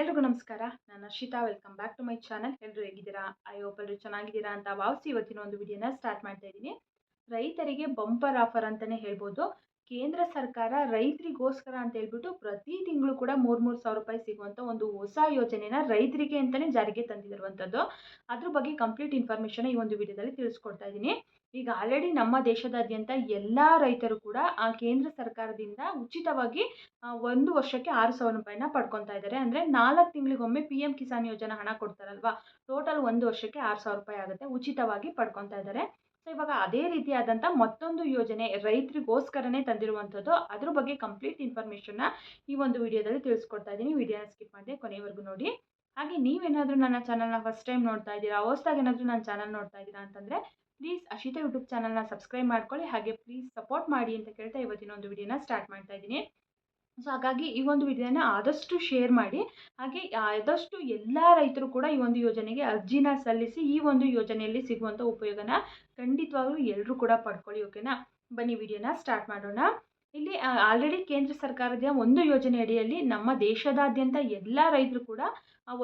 ಎಲ್ರಿಗೂ ನಮಸ್ಕಾರ. ನಾನು Arshita welcome back to my channel. ಎಲ್ಲರೂ ಹೇಗಿದ್ದೀರಾ? ಐ ಹೋಪ್ ಎಲ್ಲರೂ ಚೆನ್ನಾಗಿದ್ದೀರಾ ಅಂತ ಭಾವಿಸಿ ಇವತ್ತಿನ ಒಂದು ವಿಡಿಯೋನ ಸ್ಟಾರ್ಟ್ ಮಾಡ್ತಾ ಇದ್ದೀನಿ. ರೈತರಿಗೆ ಬಂಪರ್ ಆಫರ್ ಅಂತಲೇ ಹೇಳ್ಬೋದು. ಕೇಂದ್ರ ಸರ್ಕಾರ ರೈತರಿಗೋಸ್ಕರ ಅಂತ ಹೇಳ್ಬಿಟ್ಟು ಪ್ರತಿ ತಿಂಗಳು ಕೂಡ ಮೂರು ಮೂರು ಸಾವಿರ ರೂಪಾಯಿ ಸಿಗುವಂಥ ಒಂದು ಹೊಸ ಯೋಜನೆನ ರೈತರಿಗೆ ಅಂತಲೇ ಜಾರಿಗೆ ತಂದಿರುವಂಥದ್ದು ಅದ್ರ ಬಗ್ಗೆ ಕಂಪ್ಲೀಟ್ ಇನ್ಫಾರ್ಮೇಷನ್ ಈ ಒಂದು ವಿಡಿಯೋದಲ್ಲಿ ತಿಳಿಸ್ಕೊಡ್ತಾ ಇದ್ದೀನಿ. ಈಗ ಆಲ್ರೆಡಿ ನಮ್ಮ ದೇಶದಾದ್ಯಂತ ಎಲ್ಲ ರೈತರು ಕೂಡ ಆ ಕೇಂದ್ರ ಸರ್ಕಾರದಿಂದ ಉಚಿತವಾಗಿ ಒಂದು ವರ್ಷಕ್ಕೆ ಆರು ಸಾವಿರ ರೂಪಾಯಿನ ಪಡ್ಕೊತಾ ಇದ್ದಾರೆ. ಅಂದರೆ ನಾಲ್ಕು ತಿಂಗಳಿಗೊಮ್ಮೆ ಪಿ ಎಂ ಕಿಸಾನ್ ಯೋಜನಾ ಹಣ ಕೊಡ್ತಾರಲ್ವಾ? ಟೋಟಲ್ ಒಂದು ವರ್ಷಕ್ಕೆ ಆರು ಸಾವಿರ ರೂಪಾಯಿ ಆಗುತ್ತೆ ಉಚಿತವಾಗಿ ಪಡ್ಕೊತಾ ಇದ್ದಾರೆ. ಇವಾಗ ಅದೇ ರೀತಿಯಾದಂಥ ಮತ್ತೊಂದು ಯೋಜನೆ ರೈತರಿಗೋಸ್ಕರನೇ ತಂದಿರುವಂಥದ್ದು, ಅದ್ರ ಬಗ್ಗೆ ಕಂಪ್ಲೀಟ್ ಇನ್ಫಾರ್ಮೇಷನ್ನ ಈ ಒಂದು ವಿಡಿಯೋದಲ್ಲಿ ತಿಳಿಸ್ಕೊಡ್ತಾ ಇದ್ದೀನಿ. ವಿಡಿಯೋನ ಸ್ಕಿಪ್ ಮಾಡಿದೆ ಕೊನೆವರೆಗೂ ನೋಡಿ. ಹಾಗೆ ನೀವೇನಾದರೂ ನನ್ನ ಚಾನಲ್ನ ಫಸ್ಟ್ ಟೈಮ್ ನೋಡ್ತಾ ಇದ್ದೀರಾ, ಹೊಸ್ದಾಗಿ ಏನಾದರೂ ನನ್ನ ಚಾನಲ್ ನೋಡ್ತಾ ಇದ್ದೀರಾ ಅಂತಂದರೆ ಪ್ಲೀಸ್ ಅಶಿತಾ ಯೂಟ್ಯೂಬ್ ಚಾನಲ್ನ ಸಬ್ಸ್ಕ್ರೈಬ್ ಮಾಡ್ಕೊಳ್ಳಿ. ಹಾಗೆ ಪ್ಲೀಸ್ ಸಪೋರ್ಟ್ ಮಾಡಿ ಅಂತ ಕೇಳ್ತಾ ಇವತ್ತಿನ ಒಂದು ವಿಡಿಯೋನ ಸ್ಟಾರ್ಟ್ ಮಾಡ್ತಾ ಇದ್ದೀನಿ. ಸೊ ಹಾಗಾಗಿ ಈ ಒಂದು ವಿಡಿಯೋನ ಆದಷ್ಟು ಶೇರ್ ಮಾಡಿ, ಹಾಗೆ ಆದಷ್ಟು ಎಲ್ಲ ರೈತರು ಕೂಡ ಈ ಒಂದು ಯೋಜನೆಗೆ ಅರ್ಜಿನ ಸಲ್ಲಿಸಿ ಈ ಒಂದು ಯೋಜನೆಯಲ್ಲಿ ಸಿಗುವಂಥ ಉಪಯೋಗನ ಖಂಡಿತವಾಗ್ಲೂ ಎಲ್ಲರೂ ಕೂಡ ಪಡ್ಕೊಳ್ಳಿ ಓಕೆನಾ ಬನ್ನಿ, ವಿಡಿಯೋನ ಸ್ಟಾರ್ಟ್ ಮಾಡೋಣ. ಇಲ್ಲಿ ಆಲ್ರೆಡಿ ಕೇಂದ್ರ ಸರ್ಕಾರದ ಒಂದು ಯೋಜನೆ ಅಡಿಯಲ್ಲಿ ನಮ್ಮ ದೇಶದಾದ್ಯಂತ ಎಲ್ಲ ರೈತರು ಕೂಡ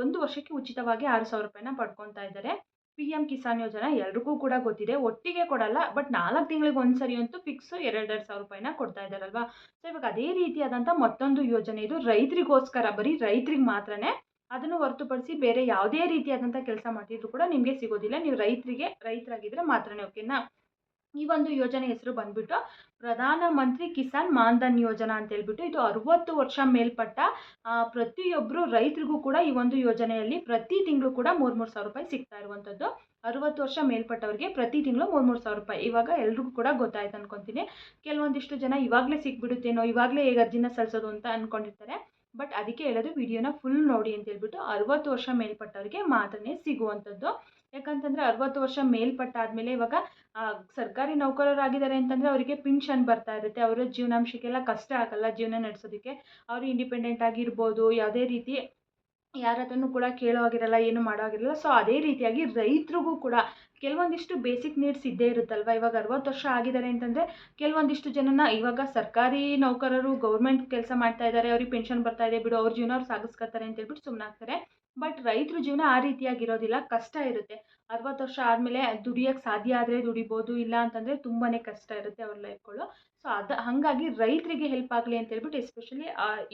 ಒಂದು ವರ್ಷಕ್ಕೆ ಉಚಿತವಾಗಿ ಆರು ಸಾವಿರ ರೂಪಾಯಿನ ಪಡ್ಕೊತಾ ಇದ್ದಾರೆ. ಪಿ ಎಂ ಕಿಸಾನ್ ಯೋಜನೆ ಎಲ್ರಿಗೂ ಕೂಡ ಗೊತ್ತಿದೆ. ಒಟ್ಟಿಗೆ ಕೊಡಲ್ಲ ಬಟ್ ನಾಲ್ಕು ತಿಂಗಳಿಗೆ ಒಂದು ಸರಿ ಅಂತೂ ಫಿಕ್ಸ್ ಎರಡೆರಡು ಸಾವಿರ ರೂಪಾಯಿನ ಕೊಡ್ತಾ ಇದ್ದಾರಲ್ವಾ? ಸೊ ಇವಾಗ ಅದೇ ರೀತಿಯಾದಂಥ ಮತ್ತೊಂದು ಯೋಜನೆ ಇದು. ರೈತರಿಗೋಸ್ಕರ ಬರೀ ರೈತರಿಗೆ ಮಾತ್ರನೇ ಅದನ್ನು ಹೊರತುಪಡಿಸಿ ಬೇರೆ ಯಾವುದೇ ರೀತಿಯಾದಂಥ ಕೆಲಸ ಮಾಡ್ತಿದ್ರು ಕೂಡ ನಿಮಗೆ ಸಿಗೋದಿಲ್ಲ. ನೀವು ರೈತರಿಗೆ ರೈತರಾಗಿದ್ದರೆ ಮಾತ್ರನೇ ಓಕೆನಾ ಈ ಒಂದು ಯೋಜನೆ ಹೆಸರು ಬಂದ್ಬಿಟ್ಟು ಪ್ರಧಾನ ಮಂತ್ರಿ ಕಿಸಾನ್ ಮಾನ್ಧನ್ ಯೋಜನಾ ಅಂತ ಹೇಳ್ಬಿಟ್ಟು ಇದು ಅರವತ್ತು ವರ್ಷ ಮೇಲ್ಪಟ್ಟ ಪ್ರತಿಯೊಬ್ಬರು ರೈತರಿಗೂ ಕೂಡ ಈ ಒಂದು ಯೋಜನೆಯಲ್ಲಿ ಪ್ರತಿ ತಿಂಗಳು ಕೂಡ ಮೂರು ಮೂರು ಸಾವಿರ ರೂಪಾಯಿ ಸಿಗ್ತಾ ಇರುವಂಥದ್ದು ಅರವತ್ತು ವರ್ಷ ಮೇಲ್ಪಟ್ಟವರಿಗೆ ಪ್ರತಿ ತಿಂಗಳು ಮೂರು ಮೂರು ಸಾವಿರ ರೂಪಾಯಿ. ಇವಾಗ ಎಲ್ರಿಗೂ ಕೂಡ ಗೊತ್ತಾಯ್ತು ಅನ್ಕೊತೀನಿ. ಕೆಲವೊಂದಿಷ್ಟು ಜನ ಇವಾಗಲೇ ಸಿಕ್ಬಿಡುತ್ತೇನೋ ಇವಾಗಲೇ ಹೇಗೆ ಅರ್ಜಿನ ಸಲ್ಲಿಸೋದು ಅಂತ ಅಂದ್ಕೊಂಡಿರ್ತಾರೆ ಬಟ್ ಅದಕ್ಕೆ ಹೇಳೋದು ವಿಡಿಯೋನ ಫುಲ್ ನೋಡಿ ಅಂತ ಹೇಳ್ಬಿಟ್ಟು ಅರವತ್ತು ವರ್ಷ ಮೇಲ್ಪಟ್ಟವರಿಗೆ ಮಾತ್ರನೇ ಸಿಗುವಂಥದ್ದು ಯಾಕಂತಂದರೆ ಅರವತ್ತು ವರ್ಷ ಮೇಲ್ಪಟ್ಟಾದಮೇಲೆ ಇವಾಗ ಸರ್ಕಾರಿ ನೌಕರರಾಗಿದ್ದಾರೆ ಅಂತಂದರೆ ಅವರಿಗೆ ಪಿನ್ಷನ್ ಬರ್ತಾ ಇರುತ್ತೆ. ಅವರ ಜೀವನಾಂಶಕ್ಕೆಲ್ಲ ಕಷ್ಟ ಆಗಲ್ಲ ಜೀವನ ನಡೆಸೋದಕ್ಕೆ. ಅವರು ಇಂಡಿಪೆಂಡೆಂಟ್ ಆಗಿರ್ಬೋದು, ಯಾವುದೇ ರೀತಿ ಯಾರ ಕೂಡ ಕೇಳೋ ಹಾಗಿರಲ್ಲ, ಏನು ಮಾಡೋ ಆಗಿರಲ್ಲ ಸೊ ಅದೇ ರೀತಿಯಾಗಿ ರೈತರಿಗೂ ಕೂಡ ಕೆಲವೊಂದಿಷ್ಟು ಬೇಸಿಕ್ ನೀಡ್ಸ್ ಇದ್ದೇ ಇರುತ್ತಲ್ವ? ಇವಾಗ ಅರವತ್ತು ವರ್ಷ ಆಗಿದ್ದಾರೆ ಅಂತಂದರೆ ಕೆಲವೊಂದಿಷ್ಟು ಜನನ ಇವಾಗ ಸರ್ಕಾರಿ ನೌಕರರು ಗೌರ್ಮೆಂಟ್ ಕೆಲಸ ಮಾಡ್ತಾ ಇದ್ದಾರೆ, ಅವ್ರಿಗೆ ಪೆನ್ಷನ್ ಬರ್ತಾ ಇದೆ, ಬಿಡು, ಅವ್ರ ಜೀವನ ಅವ್ರು ಸಾಗಿಸ್ಕೊತಾರೆ ಅಂತ ಹೇಳ್ಬಿಟ್ಟು ಸುಮ್ಮನಾಗ್ತಾರೆ ಬಟ್ ರೈತರ ಜೀವನ ಆ ರೀತಿಯಾಗಿರೋದಿಲ್ಲ, ಕಷ್ಟ ಇರುತ್ತೆ. ಅರವತ್ತು ವರ್ಷ ಆದಮೇಲೆ ದುಡಿಯೋಕ್ಕೆ ಸಾಧ್ಯ ಆದರೆ ದುಡಿಬೋದು, ಇಲ್ಲ ಅಂತಂದರೆ ತುಂಬಾ ಕಷ್ಟ ಇರುತ್ತೆ ಅವ್ರ ಲೈಫ್ಗಳು ಸೊ ಅದು, ಹಾಗಾಗಿ ರೈತರಿಗೆ ಹೆಲ್ಪ್ ಆಗಲಿ ಅಂತ ಹೇಳ್ಬಿಟ್ಟು ಎಸ್ಪೆಷಲಿ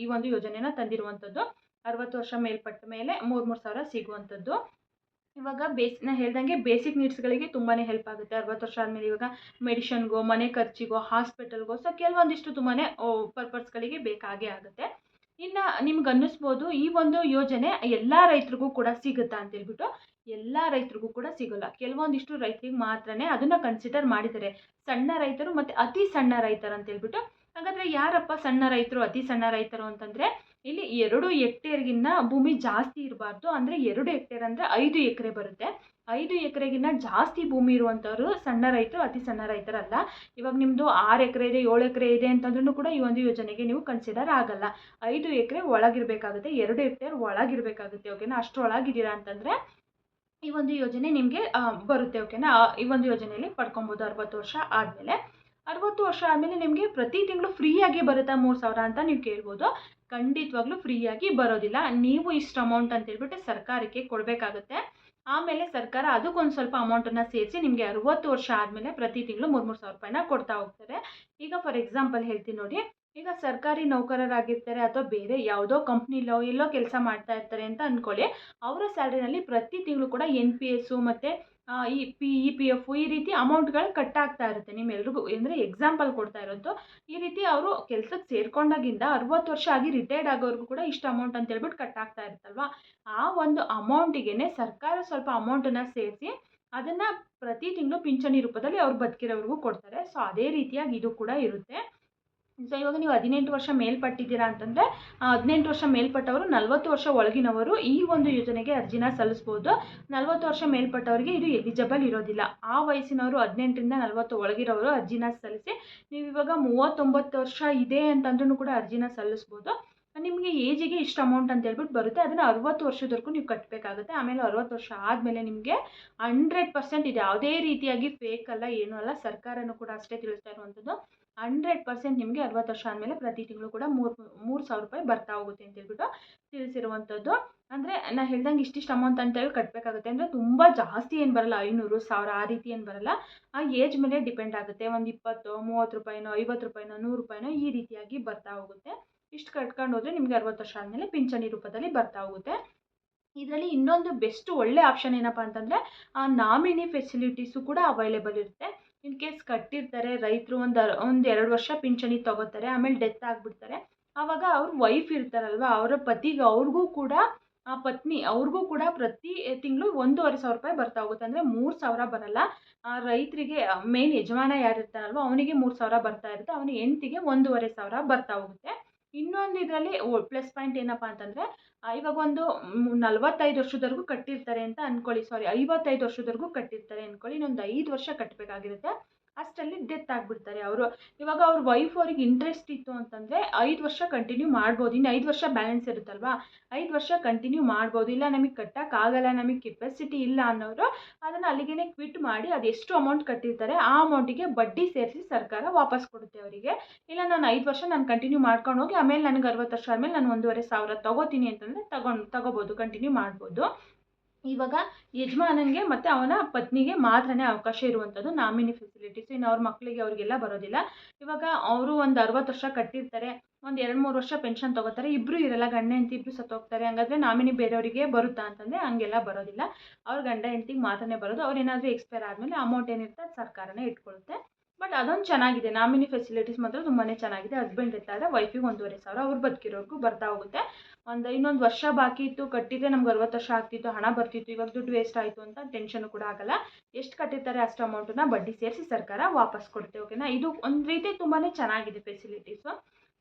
ಈ ಒಂದು ಯೋಜನೆನ ತಂದಿರುವಂಥದ್ದು. ಅರವತ್ತು ವರ್ಷ ಮೇಲ್ಪಟ್ಟ ಮೇಲೆ ಮೂರು ಮೂರು ಸಾವಿರ ಸಿಗುವಂಥದ್ದು. ಇವಾಗ ಬೇಸ್, ನಾ ಹೇಳ್ದಂಗೆ ಬೇಸಿಕ್ ನೀಡ್ಸ್ಗಳಿಗೆ ತುಂಬಾ ಹೆಲ್ಪ್ ಆಗುತ್ತೆ. ಅರವತ್ತು ವರ್ಷ ಆದಮೇಲೆ ಇವಾಗ ಮೆಡಿಷನ್ಗೋ ಮನೆ ಖರ್ಚಿಗೋ ಹಾಸ್ಪಿಟಲ್ಗೋ ಸೊ ಕೆಲವೊಂದಿಷ್ಟು ತುಂಬಾ ಪರ್ಪಸ್ಗಳಿಗೆ ಬೇಕಾಗೇ ಆಗುತ್ತೆ. ಇನ್ನು ನಿಮ್ಗೆ ಅನ್ನಿಸ್ಬೋದು, ಈ ಒಂದು ಯೋಜನೆ ಎಲ್ಲ ರೈತರಿಗೂ ಕೂಡ ಸಿಗುತ್ತಾ ಅಂತ ಹೇಳ್ಬಿಟ್ಟು ಎಲ್ಲ ರೈತರಿಗೂ ಕೂಡ ಸಿಗೋಲ್ಲ. ಕೆಲವೊಂದಿಷ್ಟು ರೈತರಿಗೆ ಮಾತ್ರನೇ ಅದನ್ನು ಕನ್ಸಿಡರ್ ಮಾಡಿದ್ದಾರೆ. ಸಣ್ಣ ರೈತರು ಮತ್ತು ಅತಿ ಸಣ್ಣ ರೈತರು ಅಂತ ಹೇಳ್ಬಿಟ್ಟು. ಹಾಗಾದರೆ ಯಾರಪ್ಪ ಸಣ್ಣ ರೈತರು, ಅತಿ ಸಣ್ಣ ರೈತರು ಅಂತಂದರೆ ಇಲ್ಲಿ ಎರಡು ಹೆಕ್ಟೇರ್ಗಿನ್ನ ಭೂಮಿ ಜಾಸ್ತಿ ಇರಬಾರ್ದು. ಅಂದರೆ ಎರಡು ಹೆಕ್ಟೇರ್ ಅಂದರೆ ಐದು ಎಕರೆ ಬರುತ್ತೆ. ಐದು ಎಕರೆಗಿನ್ನ ಜಾಸ್ತಿ ಭೂಮಿ ಇರುವಂಥವ್ರು ಸಣ್ಣ ರೈತರು, ಅತಿ ಸಣ್ಣ ರೈತರಲ್ಲ. ಇವಾಗ ನಿಮ್ಮದು ಆರು ಎಕರೆ ಇದೆ, ಏಳು ಎಕರೆ ಇದೆ ಅಂತಂದ್ರೂ ಕೂಡ ಈ ಒಂದು ಯೋಜನೆಗೆ ನೀವು ಕನ್ಸಿಡರ್ ಆಗಲ್ಲ. ಐದು ಎಕರೆ ಒಳಗಿರಬೇಕಾಗುತ್ತೆ, ಎರಡು ಹೆಕ್ಟೇರ್ ಒಳಗಿರಬೇಕಾಗುತ್ತೆ ಓಕೆನಾ ಅಷ್ಟು ಒಳಗಿದ್ದೀರಾ ಅಂತಂದರೆ ಈ ಒಂದು ಯೋಜನೆ ನಿಮಗೆ ಬರುತ್ತೆ ಓಕೆನಾ ಈ ಒಂದು ಯೋಜನೆಯಲ್ಲಿ ಪಡ್ಕೊಬೋದು ಅರವತ್ತು ವರ್ಷ ಆದಮೇಲೆ. ಅರವತ್ತು ವರ್ಷ ಆದಮೇಲೆ ನಿಮಗೆ ಪ್ರತಿ ತಿಂಗಳು ಫ್ರೀಯಾಗಿ ಬರುತ್ತಾ ಮೂರು ಸಾವಿರ ಅಂತ ನೀವು ಕೇಳ್ಬೋದು. ಖಂಡಿತವಾಗ್ಲೂ ಫ್ರೀಯಾಗಿ ಬರೋದಿಲ್ಲ. ನೀವು ಇಷ್ಟು ಅಮೌಂಟ್ ಅಂತ ಹೇಳ್ಬಿಟ್ಟು ಸರ್ಕಾರಕ್ಕೆ ಕೊಡಬೇಕಾಗುತ್ತೆ. ಆಮೇಲೆ ಸರ್ಕಾರ ಅದಕ್ಕೊಂದು ಸ್ವಲ್ಪ ಅಮೌಂಟನ್ನು ಸೇರಿಸಿ ನಿಮಗೆ ಅರವತ್ತು ವರ್ಷ ಆದಮೇಲೆ ಪ್ರತಿ ತಿಂಗಳು ಮೂರು ಮೂರು ಸಾವಿರ ರೂಪಾಯಿನ ಕೊಡ್ತಾ ಹೋಗ್ತಾರೆ. ಈಗ ಫಾರ್ ಎಕ್ಸಾಂಪಲ್ ಹೇಳ್ತೀನಿ ನೋಡಿ, ಈಗ ಸರ್ಕಾರಿ ನೌಕರರಾಗಿರ್ತಾರೆ ಅಥವಾ ಬೇರೆ ಯಾವುದೋ ಕಂಪ್ನಿಲೋ ಎಲ್ಲೋ ಕೆಲಸ ಮಾಡ್ತಾ ಇರ್ತಾರೆ ಅಂತ ಅಂದ್ಕೊಳ್ಳಿ ಅವರ ಸ್ಯಾಲ್ರಿನಲ್ಲಿ ಪ್ರತಿ ತಿಂಗಳು ಕೂಡ ಎನ್ ಪಿ ಎಸ್ಸು ಮತ್ತು ಈ ಪಿ ಇ ಪಿ ಎಫ್ ಈ ರೀತಿ ಅಮೌಂಟ್ಗಳು ಕಟ್ ಆಗ್ತಾ ಇರುತ್ತೆ. ನಿಮ್ಮೆಲ್ರಿಗೂ ಅಂದರೆ ಎಕ್ಸಾಂಪಲ್ ಕೊಡ್ತಾ ಇರೋದು ಈ ರೀತಿ ಅವರು ಕೆಲಸಕ್ಕೆ ಸೇರ್ಕೊಂಡಾಗಿಂದ ಅರವತ್ತು ವರ್ಷ ಆಗಿ ರಿಟೈರ್ಡ್ ಆಗೋರ್ಗೂ ಕೂಡ ಇಷ್ಟು ಅಮೌಂಟ್ ಅಂತ ಹೇಳ್ಬಿಟ್ಟು ಕಟ್ ಆಗ್ತಾ ಇರುತ್ತಲ್ವಾ? ಆ ಒಂದು ಅಮೌಂಟಿಗೆ ಸರ್ಕಾರ ಸ್ವಲ್ಪ ಅಮೌಂಟನ್ನು ಸೇರಿಸಿ ಅದನ್ನು ಪ್ರತಿ ತಿಂಗಳು ಪಿಂಚಣಿ ರೂಪದಲ್ಲಿ ಅವ್ರು ಬದುಕಿರೋವ್ರಿಗೂ ಕೊಡ್ತಾರೆ. ಸೊ ಅದೇ ರೀತಿಯಾಗಿ ಇದು ಕೂಡ ಇರುತ್ತೆ. ಸೊ ಇವಾಗ ನೀವು ಹದಿನೆಂಟು ವರ್ಷ ಮೇಲ್ಪಟ್ಟಿದ್ದೀರಾ ಅಂತಂದರೆ ಹದಿನೆಂಟು ವರ್ಷ ಮೇಲ್ಪಟ್ಟವರು ನಲವತ್ತು ವರ್ಷ ಒಳಗಿನವರು ಈ ಒಂದು ಯೋಜನೆಗೆ ಅರ್ಜಿನ ಸಲ್ಲಿಸ್ಬೋದು. ನಲವತ್ತು ವರ್ಷ ಮೇಲ್ಪಟ್ಟವರಿಗೆ ಇದು ಎಲಿಜಿಬಲ್ ಇರೋದಿಲ್ಲ. ಆ ವಯಸ್ಸಿನವರು ಹದಿನೆಂಟರಿಂದ ನಲವತ್ತು ಒಳಗಿರೋರು ಅರ್ಜಿನ ಸಲ್ಲಿಸಿ, ನೀವು ಇವಾಗ ಮೂವತ್ತೊಂಬತ್ತು ವರ್ಷ ಇದೆ ಅಂತಂದ್ರೂ ಕೂಡ ಅರ್ಜಿನ ಸಲ್ಲಿಸ್ಬೋದು. ನಿಮಗೆ ಏಜಿಗೆ ಇಷ್ಟು ಅಮೌಂಟ್ ಅಂತ ಹೇಳ್ಬಿಟ್ಟು ಬರುತ್ತೆ. ಅದನ್ನು ಅರವತ್ತು ವರ್ಷದವರೆಗೂ ನೀವು ಕಟ್ಟಬೇಕಾಗುತ್ತೆ ಆಮೇಲೆ ಅರವತ್ತು ವರ್ಷ ಆದಮೇಲೆ ನಿಮಗೆ ಹಂಡ್ರೆಡ್ ಪರ್ಸೆಂಟ್ ಇದೆ ಯಾವುದೇ ರೀತಿಯಾಗಿ ಫೇಕ್ ಅಲ್ಲ, ಏನೂ ಅಲ್ಲ. ಸರ್ಕಾರನೂ ಕೂಡ ಅಷ್ಟೇ ತಿಳಿಸ್ತಾ ಇರುವಂಥದ್ದು. ಹಂಡ್ರೆಡ್ ಪರ್ಸೆಂಟ್ ನಿಮಗೆ ಅರವತ್ತು ವರ್ಷ ಆದಮೇಲೆ ಪ್ರತಿ ತಿಂಗಳು ಕೂಡ ಮೂರು ಮೂರು ಸಾವಿರ ರೂಪಾಯಿ ಬರ್ತಾ ಹೋಗುತ್ತೆ ಅಂತ ಹೇಳ್ಬಿಟ್ಟು ತಿಳಿಸಿರುವಂಥದ್ದು. ಅಂದರೆ ನಾನು ಹೇಳ್ದಂಗೆ ಇಷ್ಟಿಷ್ಟು ಅಮೌಂಟ್ ಅಂತ ಹೇಳಿ ಕಟ್ಟಬೇಕಾಗುತ್ತೆ ಅಂದರೆ ತುಂಬ ಜಾಸ್ತಿ ಏನು ಬರಲ್ಲ, ಐನೂರು, ಸಾವಿರ, ಆ ರೀತಿ ಏನು ಬರಲ್ಲ. ಆ ಏಜ್ ಮೇಲೆ ಡಿಪೆಂಡ್ ಆಗುತ್ತೆ. ಒಂದು ಇಪ್ಪತ್ತು, ಮೂವತ್ತು ರೂಪಾಯಿನೋ, ಐವತ್ತು ರೂಪಾಯಿನೋ, ನೂರು ರೂಪಾಯಿನೋ ಈ ರೀತಿಯಾಗಿ ಬರ್ತಾ ಹೋಗುತ್ತೆ. ಇಷ್ಟು ಕಟ್ಕೊಂಡು ಹೋದರೆ ನಿಮಗೆ ಅರವತ್ತು ವರ್ಷ ಆದಮೇಲೆ ಪಿಂಚಣಿ ರೂಪದಲ್ಲಿ ಬರ್ತಾ ಹೋಗುತ್ತೆ. ಇದರಲ್ಲಿ ಇನ್ನೊಂದು ಬೆಸ್ಟ್ ಒಳ್ಳೆ ಆಪ್ಷನ್ ಏನಪ್ಪ ಅಂತಂದರೆ ನಾಮಿನಿ ಫೆಸಿಲಿಟೀಸು ಕೂಡ ಅವೈಲೇಬಲ್ ಇರುತ್ತೆ. ಇನ್ ಕೇಸ್ ಕಟ್ಟಿರ್ತಾರೆ, ರೈತರು ಒಂದು ಒಂದು ಎರಡು ವರ್ಷ ಪಿಂಚಣಿ ತಗೋತಾರೆ, ಆಮೇಲೆ ಡೆತ್ ಆಗಿಬಿಡ್ತಾರೆ. ಆವಾಗ ಅವ್ರ ವೈಫ್ ಇರ್ತಾರಲ್ವ, ಅವರ ಪತಿಗೆ ಅವ್ರಿಗೂ ಕೂಡ ಆ ಪತ್ನಿ, ಅವ್ರಿಗೂ ಕೂಡ ಪ್ರತಿ ತಿಂಗಳು ಒಂದೂವರೆ ಸಾವಿರ ರೂಪಾಯಿ ಬರ್ತಾ ಹೋಗುತ್ತೆ. ಅಂದರೆ ಮೂರು ಸಾವಿರ ಬರಲ್ಲ. ಆ ರೈತರಿಗೆ ಮೇನ್ ಯಜಮಾನ ಯಾರು ಇರ್ತಾರಲ್ವ, ಅವನಿಗೆ ಮೂರು ಸಾವಿರ ಬರ್ತಾ ಇರುತ್ತೆ, ಅವನ ಹೆಂಡ್ತಿಗೆ ಒಂದೂವರೆ ಸಾವಿರ ಬರ್ತಾ ಹೋಗುತ್ತೆ. ಇನ್ನೊಂದು ಇದರಲ್ಲಿ ಪ್ಲಸ್ ಪಾಯಿಂಟ್ ಏನಪ್ಪ ಅಂತಂದರೆ ಇವಾಗ ಒಂದು ನಲವತ್ತೈದು ವರ್ಷದವರೆಗೂ ಕಟ್ಟಿರ್ತಾರೆ ಅಂತ ಅಂದ್ಕೊಳ್ಳಿ ಸಾರಿ ಐವತ್ತೈದು ವರ್ಷದವರೆಗೂ ಕಟ್ಟಿರ್ತಾರೆ ಅಂದ್ಕೊಳ್ಳಿ ಇನ್ನೊಂದು ಐದು ವರ್ಷ ಕಟ್ಟಬೇಕಾಗಿರುತ್ತೆ ಅಷ್ಟರಲ್ಲಿ ಡೆತ್ ಆಗಿಬಿಡ್ತಾರೆ ಅವರು. ಇವಾಗ ಅವ್ರ ವೈಫ್ ಅವ್ರಿಗೆ ಇಂಟ್ರೆಸ್ಟ್ ಇತ್ತು ಅಂತಂದರೆ ಐದು ವರ್ಷ ಕಂಟಿನ್ಯೂ ಮಾಡ್ಬೋದು. ಇನ್ನು ಐದು ವರ್ಷ ಬ್ಯಾಲೆನ್ಸ್ ಇರುತ್ತಲ್ವಾ? ಐದು ವರ್ಷ ಕಂಟಿನ್ಯೂ ಮಾಡ್ಬೋದು. ಇಲ್ಲ ನಮಗೆ ಕಟ್ಟೋಕ್ಕಾಗಲ್ಲ ನಮಗೆ ಕೆಪಾಸಿಟಿ ಇಲ್ಲ ಅನ್ನೋರು ಅದನ್ನು ಅಲ್ಲಿಗೆ ಕ್ವಿಟ್ ಮಾಡಿ ಅದೆಷ್ಟು ಅಮೌಂಟ್ ಕಟ್ಟಿರ್ತಾರೆ ಆ ಅಮೌಂಟಿಗೆ ಬಡ್ಡಿ ಸೇರಿಸಿ ಸರ್ಕಾರ ವಾಪಸ್ ಕೊಡುತ್ತೆ ಅವರಿಗೆ. ಇಲ್ಲ ನಾನು ಐದು ವರ್ಷ ನಾನು ಕಂಟಿನ್ಯೂ ಮಾಡ್ಕೊಂಡು ಹೋಗಿ ಆಮೇಲೆ ನನಗೆ ಅರವತ್ತು ವರ್ಷ ಆದಮೇಲೆ ನಾನು ಒಂದೂವರೆ ಸಾವಿರ ತೊಗೋತೀನಿ ಅಂತಂದರೆ ತಗೊಂಡು, ತಗೋಬೋದು ಕಂಟಿನ್ಯೂ ಮಾಡ್ಬೋದು. ಇವಾಗ ಯಜಮಾನನಿಗೆ ಮತ್ತು ಅವನ ಪತ್ನಿಗೆ ಮಾತ್ರನೇ ಅವಕಾಶ ಇರುವಂಥದ್ದು ನಾಮಿನಿ ಫೆಸಿಲಿಟೀಸ್ ಇನ್ನು ಅವ್ರ ಮಕ್ಕಳಿಗೆ ಅವರಿಗೆಲ್ಲ ಬರೋದಿಲ್ಲ. ಇವಾಗ ಅವರು ಒಂದು ಅರವತ್ತು ವರ್ಷ ಕಟ್ಟಿರ್ತಾರೆ, ಒಂದು ಎರಡು ಮೂರು ವರ್ಷ ಪೆನ್ಷನ್ ತೊಗೋತಾರೆ ಇಬ್ಬರು ಇರಲ್ಲ, ಗಂಡ ಹೆಂಡತಿ ಇಬ್ಬರು ಸತ್ತೋಗ್ತಾರೆ ಹಂಗಾದ್ರೆ ನಾಮಿನಿ ಬೇರೆಯವರಿಗೆ ಬರುತ್ತಾ ಅಂತಂದರೆ ಹಂಗೆಲ್ಲ ಬರೋದಿಲ್ಲ. ಅವ್ರ ಗಂಡ ಹೆಂಡತಿಗೆ ಮಾತ್ರನೇ ಬರೋದು. ಅವ್ರು ಏನಾದರೂ ಎಕ್ಸ್ಪೈರ್ ಆದಮೇಲೆ ಅಮೌಂಟ್ ಏನಿರುತ್ತೆ ಸರ್ಕಾರನೇ ಇಟ್ಕೊಳ್ಳುತ್ತೆ ಬಟ್ ಅದೊಂದು ಚೆನ್ನಾಗಿದೆ. ನಾಮಿನಿ ಫೆಸಿಲಿಟೀಸ್ ಮಾತ್ರ ತುಂಬಾ ಚೆನ್ನಾಗಿದೆ. ಹಸ್ಬೆಂಡ್ ಇರ್ತಾರೆ ವೈಫಿಗೆ ಒಂದೂವರೆ ಸಾವಿರ ಅವ್ರು ಬದುಕಿರೋರ್ಗೂ ಬರ್ತಾ ಹೋಗುತ್ತೆ. ಒಂದು ಇನ್ನೊಂದು ವರ್ಷ ಬಾಕಿ ಇತ್ತು, ಕಟ್ಟಿದ್ರೆ ನಮ್ಗೆ ಅರವತ್ತು ವರ್ಷ ಆಗ್ತಿತ್ತು, ಹಣ ಬರ್ತಿತ್ತು, ಇವಾಗ ದುಡ್ಡು ವೇಸ್ಟ್ ಆಯಿತು ಅಂತ ಟೆನ್ಷನ್ ಕೂಡ ಆಗಲ್ಲ. ಎಷ್ಟು ಕಟ್ಟಿರ್ತಾರೆ ಅಷ್ಟು ಅಮೌಂಟನ್ನ ಬಡ್ಡಿ ಸೇರಿಸಿ ಸರ್ಕಾರ ವಾಪಸ್ ಕೊಡುತ್ತೆ ಓಕೆನಾ ಇದು ಒಂದು ರೀತಿ ತುಂಬಾ ಚೆನ್ನಾಗಿದೆ ಫೆಸಿಲಿಟೀಸು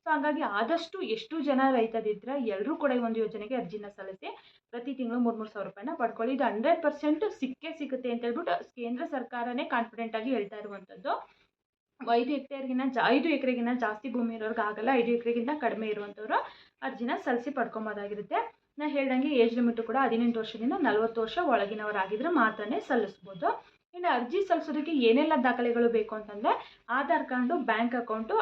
ಸೊ ಹಾಗಾಗಿ ಆದಷ್ಟು ಎಷ್ಟು ಜನ ರೈತದಿದ್ರೆ ಎಲ್ಲರೂ ಕೂಡ ಈ ಒಂದು ಯೋಜನೆಗೆ ಅರ್ಜಿನ ಸಲ್ಲಿಸಿ ಪ್ರತಿ ತಿಂಗಳು ಮೂರು ಮೂರು ಸಾವಿರ ರೂಪಾಯಿನ ಪಡ್ಕೊಳ್ಳಿ. ಇದು ಹಂಡ್ರೆಡ್ ಪರ್ಸೆಂಟ್ ಸಿಕ್ಕೇ ಸಿಗುತ್ತೆ ಅಂತ ಹೇಳ್ಬಿಟ್ಟು ಕೇಂದ್ರ ಸರ್ಕಾರನೇ ಕಾನ್ಫಿಡೆಂಟ್ ಆಗಿ ಹೇಳ್ತಾ ಇರುವಂಥದ್ದು. ಐದು ಹೆಕ್ಟೇರ್ಗಿನ್ನ ಜಾ, ಐದು ಎಕರೆಗಿನ್ನ ಜಾಸ್ತಿ ಭೂಮಿ ಇರೋರ್ಗೆ ಆಗಲ್ಲ, ಐದು ಎಕರೆಗಿಂತ ಕಡಿಮೆ ಇರುವಂಥವ್ರು ಅರ್ಜಿನ ಸಲ್ಲಿಸಿ ಪಡ್ಕೊಬೋದಾಗಿರುತ್ತೆ. ನಾ ಹೇಳ್ದಂಗೆ ಏಜ್ ಲಿಮಿಟು ಕೂಡ ಹದಿನೆಂಟು ವರ್ಷದಿಂದ ನಲವತ್ತು ವರ್ಷ ಒಳಗಿನವರಾಗಿದ್ದರೆ ಮಾತ್ರನೇ ಸಲ್ಲಿಸ್ಬೋದು ಇನ್ನು ಅರ್ಜಿ ಸಲ್ಲಿಸೋದಕ್ಕೆ ಏನೆಲ್ಲ ದಾಖಲೆಗಳು ಬೇಕು ಅಂತಂದರೆ Aadhaar card, bank account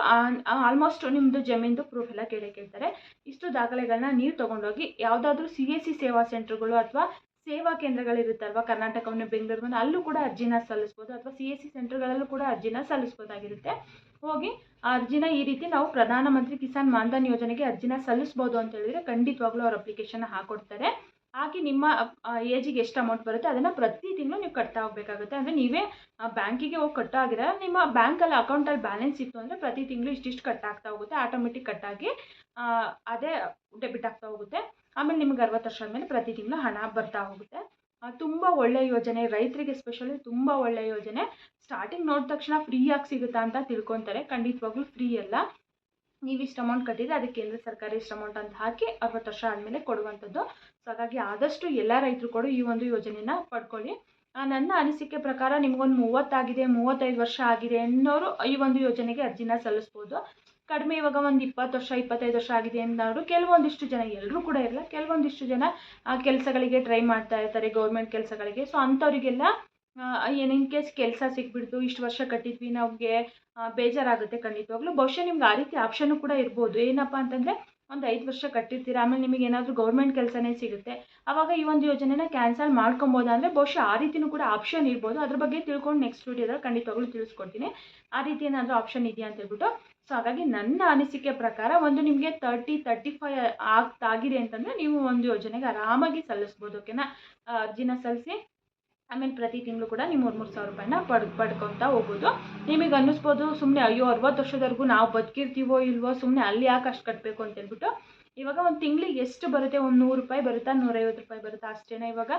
almost ನಿಮ್ಮದು ಜಮೀನ್ದು ಪ್ರೂಫ್ ಎಲ್ಲ ಕೇಳಿ ಕೇಳ್ತಾರೆ. ಇಷ್ಟು ದಾಖಲೆಗಳನ್ನ ನೀವು ತೊಗೊಂಡೋಗಿ ಯಾವುದಾದ್ರೂ ಸಿ ಎಸ್ ಸಿ ಸೇವಾ ಸೆಂಟ್ರ್ಗಳು ಅಥವಾ ಸೇವಾ ಕೇಂದ್ರಗಳಿರುತ್ತಲ್ವ? ಕರ್ನಾಟಕವನ್ನು ಬೆಂಗಳೂರು ಅಲ್ಲೂ ಕೂಡ ಅರ್ಜಿನ ಸಲ್ಲಿಸ್ಬೋದು ಅಥವಾ ಸಿ ಎಸ್ ಸಿ ಸೆಂಟರ್ಗಳಲ್ಲೂ ಕೂಡ ಅರ್ಜಿನ ಸಲ್ಲಿಸ್ಬೋದಾಗಿರುತ್ತೆ. ಹೋಗಿ ಆ ಅರ್ಜಿನ ಈ ರೀತಿ ನಾವು ಪ್ರಧಾನಮಂತ್ರಿ ಕಿಸಾನ್ ಮಾನ್ಧನ್ ಯೋಜನೆಗೆ ಅರ್ಜಿನ ಸಲ್ಲಿಸ್ಬೋದು ಅಂತ ಹೇಳಿದ್ರೆ ಖಂಡಿತವಾಗ್ಲೂ ಅವ್ರ ಅಪ್ಲಿಕೇಶನ್ ಹಾಕೊಡ್ತಾರೆ. ಹಾಗೆ ನಿಮ್ಮ ಏಜಿಗೆ ಎಷ್ಟು ಅಮೌಂಟ್ ಬರುತ್ತೆ ಅದನ್ನು ಪ್ರತಿ ತಿಂಗಳು ನೀವು ಕಟ್ತಾ ಹೋಗಬೇಕಾಗುತ್ತೆ. ಅಂದರೆ ನೀವೇ ಬ್ಯಾಂಕಿಗೆ ಹೋಗಿ ಕಟ್ಟೋ ಆಗಿರೋ, ನಿಮ್ಮ ಬ್ಯಾಂಕಲ್ಲಿ ಅಕೌಂಟಲ್ಲಿ ಬ್ಯಾಲೆನ್ಸ್ ಇತ್ತು ಅಂದರೆ ಪ್ರತಿ ತಿಂಗಳು ಇಷ್ಟಿಷ್ಟು ಆಗ್ತಾ ಹೋಗುತ್ತೆ ಆಟೋಮೆಟಿಕ್ ಕಟ್ಟಾಗಿ ಅದೇ ಡೆಬಿಟ್ ಆಗ್ತಾ ಹೋಗುತ್ತೆ. ಆಮೇಲೆ ನಿಮ್ಗೆ ಅರವತ್ತು ವರ್ಷ ಆದಮೇಲೆ ಪ್ರತಿ ತಿಂಗಳು ಹಣ ಬರ್ತಾ ಹೋಗುತ್ತೆ. ತುಂಬ ಒಳ್ಳೆಯ ಯೋಜನೆ. ರೈತರಿಗೆ ಸ್ಪೆಷಲಿ ತುಂಬ ಒಳ್ಳೆಯ ಯೋಜನೆ. ಸ್ಟಾರ್ಟಿಂಗ್ ನೋಡಿದ ತಕ್ಷಣ ಫ್ರೀಯಾಗಿ ಸಿಗುತ್ತಾ ಅಂತ ತಿಳ್ಕೊತಾರೆ. ಖಂಡಿತವಾಗ್ಲೂ ಫ್ರೀ ಅಲ್ಲ. ನೀವು ಇಷ್ಟು ಅಮೌಂಟ್ ಕಟ್ಟಿದ್ರೆ ಅದಕ್ಕೆ ಕೇಂದ್ರ ಸರ್ಕಾರ ಇಷ್ಟು ಅಮೌಂಟ್ ಅಂತ ಹಾಕಿ ಅರವತ್ತು ವರ್ಷ ಆದಮೇಲೆ ಕೊಡುವಂಥದ್ದು. ಸೊ ಹಾಗಾಗಿ ಆದಷ್ಟು ಎಲ್ಲ ರೈತರು ಕೂಡ ಈ ಒಂದು ಯೋಜನೆನ ಪಡ್ಕೊಳ್ಳಿ. ನನ್ನ ಅನಿಸಿಕೆ ಪ್ರಕಾರ ನಿಮ್ಗೊಂದು ಮೂವತ್ತಾಗಿದೆ, ಮೂವತ್ತೈದು ವರ್ಷ ಆಗಿದೆ ಅನ್ನೋರು ಈ ಒಂದು ಯೋಜನೆಗೆ ಅರ್ಜಿನ ಸಲ್ಲಿಸ್ಬೋದು. ಕಡಿಮೆ ಇವಾಗ ಒಂದು ಇಪ್ಪತ್ತು ವರ್ಷ, ಇಪ್ಪತ್ತೈದು ವರ್ಷ ಆಗಿದೆ ಅಂದವರು ಕೆಲವೊಂದಿಷ್ಟು ಜನ ಎಲ್ಲರೂ ಕೂಡ ಇರಲ್ಲ, ಕೆಲವೊಂದಿಷ್ಟು ಜನ, ಆ, ಕೆಲಸಗಳಿಗೆ ಟ್ರೈ ಮಾಡ್ತಾ ಇರ್ತಾರೆ ಗೌರ್ಮೆಂಟ್ ಕೆಲಸಗಳಿಗೆ. ಸೊ ಅಂಥವರಿಗೆಲ್ಲ ಏನು ಕೇಸ್ ಕೆಲಸ ಸಿಕ್ಬಿಡ್ತು ಇಷ್ಟು ವರ್ಷ ಕಟ್ಟಿದ್ವಿ, ನಮಗೆ ಬೇಜಾರಾಗುತ್ತೆ ಖಂಡಿತವಾಗ್ಲೂ. ಬಹುಶಃ ನಿಮ್ಗೆ ಆ ರೀತಿ ಆಪ್ಷನ್ನು ಕೂಡ ಇರ್ಬೋದು. ಏನಪ್ಪ ಅಂತಂದರೆ ಒಂದು ಐದು ವರ್ಷ ಕಟ್ಟಿರ್ತೀರ, ಆಮೇಲೆ ನಿಮಗೆ ಏನಾದರೂ ಗೌರ್ಮೆಂಟ್ ಕೆಲಸನೇ ಸಿಗುತ್ತೆ. ಆವಾಗ ಈ ಒಂದು ಯೋಜನೆನ ಕ್ಯಾನ್ಸಲ್ ಮಾಡ್ಕೊಬೋದು ಅಂದರೆ ಬಹುಶಃ ಆ ರೀತಿಯೂ ಕೂಡ ಆಪ್ಷನ್ ಇರ್ಬೋದು. ಅದ್ರ ಬಗ್ಗೆ ತಿಳ್ಕೊಂಡು ನೆಕ್ಸ್ಟ್ ವೀಡಿಯೋದಲ್ಲಿ ಖಂಡಿತವಾಗ್ಲೂ ತಿಳಿಸ್ಕೊಡ್ತೀನಿ. ಆ ರೀತಿ ಏನಾದರೂ ಆಪ್ಷನ್ ಇದೆಯಾ ಅಂತ ಹೇಳ್ಬಿಟ್ಟು. ಸೊ ಹಾಗಾಗಿ ನನ್ನ ಅನಿಸಿಕೆ ಪ್ರಕಾರ ಒಂದು ನಿಮಗೆ ತರ್ಟಿ ತರ್ಟಿ ಫೈವ್ ಆಗ್ತಾಗಿದೆ ಅಂತಂದರೆ ನೀವು ಒಂದು ಯೋಜನೆಗೆ ಆರಾಮಾಗಿ ಸಲ್ಲಿಸ್ಬೋದು ಓಕೆನಾ ಅರ್ಜಿನ ಸಲ್ಲಿಸಿ. ಆಮೇಲೆ ಪ್ರತಿ ತಿಂಗಳು ಕೂಡ ನೀವು ಮೂರು ಮೂರು ಸಾವಿರ ರೂಪಾಯಿನ ಪಡ್, ಪಡ್ಕೊತಾ ಹೋಗ್ಬೋದು. ನಿಮಗೆ ಅನ್ನಿಸ್ಬೋದು ಸುಮ್ಮನೆ ಅಯ್ಯೋ ಅರವತ್ತು ವರ್ಷದವರೆಗೂ ನಾವು ಬದುಕಿರ್ತೀವೋ ಇಲ್ವೋ ಸುಮ್ಮನೆ ಅಲ್ಲಿ ಯಾಕೆ ಅಷ್ಟು ಕಟ್ಟಬೇಕು ಅಂತ ಹೇಳ್ಬಿಟ್ಟು ಇವಾಗ ಒಂದು ತಿಂಗಳಿಗೆ ಎಷ್ಟು ಬರುತ್ತೆ? ಒಂದು ನೂರು ರೂಪಾಯಿ ಬರುತ್ತಾ? ನೂರೈವತ್ತು ರೂಪಾಯಿ ಬರುತ್ತಾ? ಅಷ್ಟೇ ಇವಾಗ?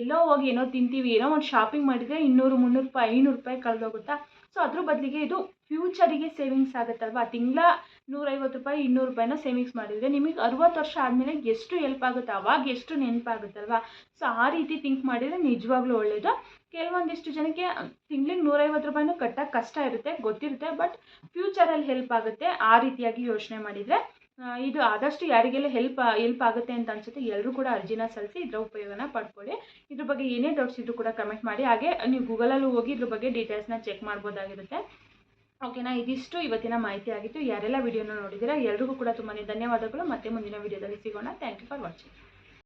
ಎಲ್ಲೋ ಹೋಗಿ ಏನೋ ತಿಂತೀವಿ, ಏನೋ ಒಂದು ಶಾಪಿಂಗ್ ಮಾಡಿದರೆ ಇನ್ನೂರು ಮುನ್ನೂರು ರೂಪಾಯಿ, ಐನೂರು ರೂಪಾಯಿ ಕಳೆದೋಗುತ್ತಾ? ಸೊ ಅದ್ರ ಬದಲಿಗೆ ಇದು ಫ್ಯೂಚರಿಗೆ ಸೇವಿಂಗ್ಸ್ ಆಗುತ್ತಲ್ವಾ? ತಿಂಗಳ ನೂರೈವತ್ತು ರೂಪಾಯಿ, ಇನ್ನೂರು ರೂಪಾಯಿನ ಸೇವಿಂಗ್ಸ್ ಮಾಡಿದರೆ ನಿಮಗೆ ಅರುವತ್ತು ವರ್ಷ ಆದಮೇಲೆ ಎಷ್ಟು ಹೆಲ್ಪ್ ಆಗುತ್ತೆ? ಅವಾಗ ಎಷ್ಟು ನೆನಪಾಗುತ್ತಲ್ವಾ? ಸೊ ಆ ರೀತಿ ಥಿಂಕ್ ಮಾಡಿದರೆ ನಿಜವಾಗ್ಲೂ ಒಳ್ಳೆಯದು ಕೆಲವೊಂದಿಷ್ಟು ಜನಕ್ಕೆ ತಿಂಗ್ಳಿಗೆ ನೂರೈವತ್ತು ರೂಪಾಯಿನೂ ಕಟ್ಟಕ್ಕೆ ಕಷ್ಟ ಇರುತ್ತೆ, ಗೊತ್ತಿರುತ್ತೆ ಬಟ್ ಫ್ಯೂಚರಲ್ಲಿ ಹೆಲ್ಪ್ ಆಗುತ್ತೆ, ಆ ರೀತಿಯಾಗಿ ಯೋಚನೆ ಮಾಡಿದರೆ. ಇದು ಆದಷ್ಟು ಯಾರಿಗೆಲ್ಲ ಹೆಲ್ಪ್ ಹೆಲ್ಪ್ ಆಗುತ್ತೆ ಅಂತ ಅನಿಸುತ್ತೆ ಎಲ್ಲರೂ ಕೂಡ ಅರ್ಜಿನ ಸಲ್ಲಿಸಿ ಇದರ ಉಪಯೋಗನ ಪಡ್ಕೊಳ್ಳಿ. ಇದ್ರ ಬಗ್ಗೆ ಏನೇ ಡೌಟ್ಸ್ ಇದ್ರೂ ಕೂಡ ಕಮೆಂಟ್ ಮಾಡಿ. ಹಾಗೆ ನೀವು ಗೂಗಲಲ್ಲೂ ಹೋಗಿ ಇದ್ರ ಬಗ್ಗೆ ಡೀಟೇಲ್ಸ್ನ ಚೆಕ್ ಮಾಡ್ಬೋದಾಗಿರುತ್ತೆ. ಓಕೆನಾ ಇದಿಷ್ಟು. ಇವತ್ತಿನ ಮಾಹಿತಿ ಆಗಿತ್ತು. ಯಾರೆಲ್ಲ ವಿಡಿಯೋನ ನೋಡಿದ್ದೀರಾ, ಎಲ್ರಿಗೂ ಕೂಡ ತುಂಬಾ ಧನ್ಯವಾದಗಳು. ಮತ್ತೆ ಮುಂದಿನ ವಿಡಿಯೋದಲ್ಲಿ ಸಿಗೋಣ. Thank you for watching